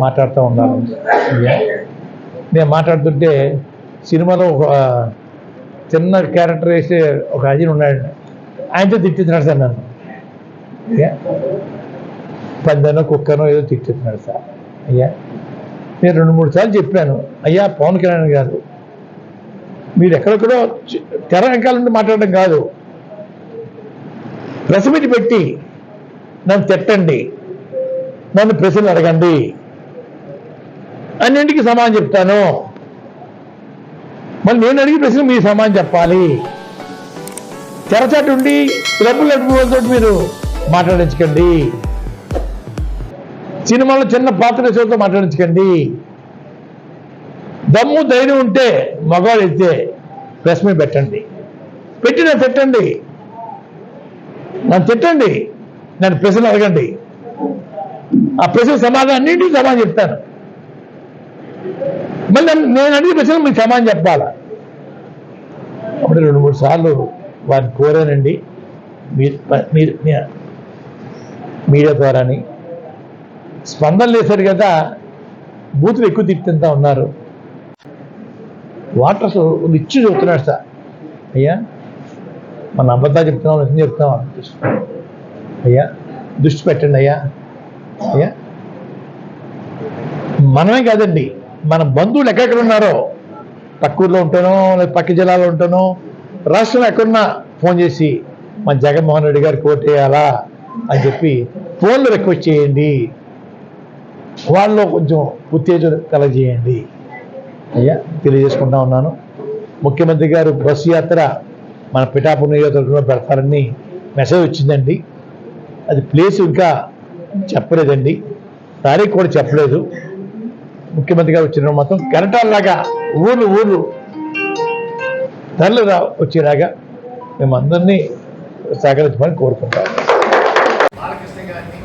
మాట్లాడుతూ ఉన్నాను. అయ్యా నేను మాట్లాడుతుంటే సినిమాలో ఒక చిన్న క్యారెక్టర్ వేసే ఒక అజీన్ ఉన్నాడు. ఆయనతో తిట్టిస్తున్నాడు సార్ నన్ను. పందనో కుక్కనో ఏదో తిట్టిస్తున్నాడు సార్. అయ్యా నేను రెండు మూడు సార్లు చెప్పాను అయ్యా పవన్ కళ్యాణ్ గారు మీరు ఎక్కడెక్కడో తెర వెనకాల నుండి మాట్లాడడం కాదు. ప్రెస్ మీట్ పెట్టి నన్ను తిట్టండి. నన్ను ప్రశ్నలు అడగండి. అన్నింటికి సమాధానం చెప్తాను. మళ్ళీ నేను అడిగి ప్రశ్న మీరు సమాధానం చెప్పాలి. తెరచాటు ఉండి డబ్బులు నడుపులతో మీరు మాట్లాడించకండి. సినిమాలో చిన్న పాత్ర వేసేతో మాట్లాడించకండి. దమ్ము ధైర్యం ఉంటే మగవాడు అయితే ప్రెస్ మీద పెట్టండి. పెట్టి నన్ను తిట్టండి. నన్ను తిట్టండి. నన్ను ప్రశ్నలు అడగండి. ఆ ప్రశ్న సమాధానం అన్నింటికి సమాధానం చెప్తాను. మళ్ళీ నేను అడిగిన ప్రశ్నలు మీకు సమాధానం చెప్పాలా? అప్పుడు రెండు మూడు సార్లు వారిని కోరానండి. మీరు మీడియా ద్వారాని. స్పందన లేసారు కదా బూతులు ఎక్కువ తిప్పుతుంటా ఉన్నారు. వాటర్స్ ఇచ్చి చెబుతున్నాడు సార్. అయ్యా మన అబద్ధాలు చెప్తున్నాం నిజం చెప్తున్నాం అయ్యా దృష్టి పెట్టండి అయ్యా. అయ్యా మనమే కాదండి మన బంధువులు ఎక్కడెక్కడ ఉన్నారో పక్క ఊర్లో ఉంటానో లేదా పక్క జిల్లాలో ఉంటానో రాష్ట్రంలో ఎక్కడున్నా ఫోన్ చేసి మన జగన్మోహన్ రెడ్డి గారికి వేయాలా? అని చెప్పి ఫోన్లో రిక్వెస్ట్ చేయండి. వాళ్ళలో కొంచెం ఉత్తేజం కలగజేయండి. అయ్యా తెలియజేసుకుంటా ఉన్నాను. ముఖ్యమంత్రి గారు బస్సు యాత్ర మన పిఠాపురం నియోజకవర్గంలో పెడతారని మెసేజ్ వచ్చిందండి. అది ప్లేస్ ఇంకా చెప్పలేదండి. తారీఖు కూడా చెప్పలేదు. ముఖ్యమంత్రి గారు వచ్చిన మొత్తం కెరటాల్లాగా ఊర్లు ఊర్లు. తరలి రా వచ్చేలాగా మేము అందరినీ సహకరించమని కోరుకుంటాం. బాలకృష్ణ గారిని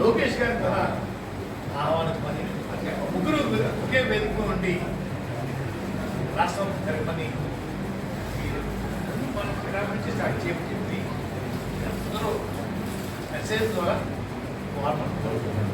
లోకేష్ గారిని కూడా ఆహ్వానించమని ముగ్గురు ఒకే వేదిక నుండి రాష్ట్రం జరగమని నుంచి స్టార్ట్ చేయమని చెప్పి అందరూ మెసేజ్ ద్వారా వార్తలు కోరుకుంటున్నారు.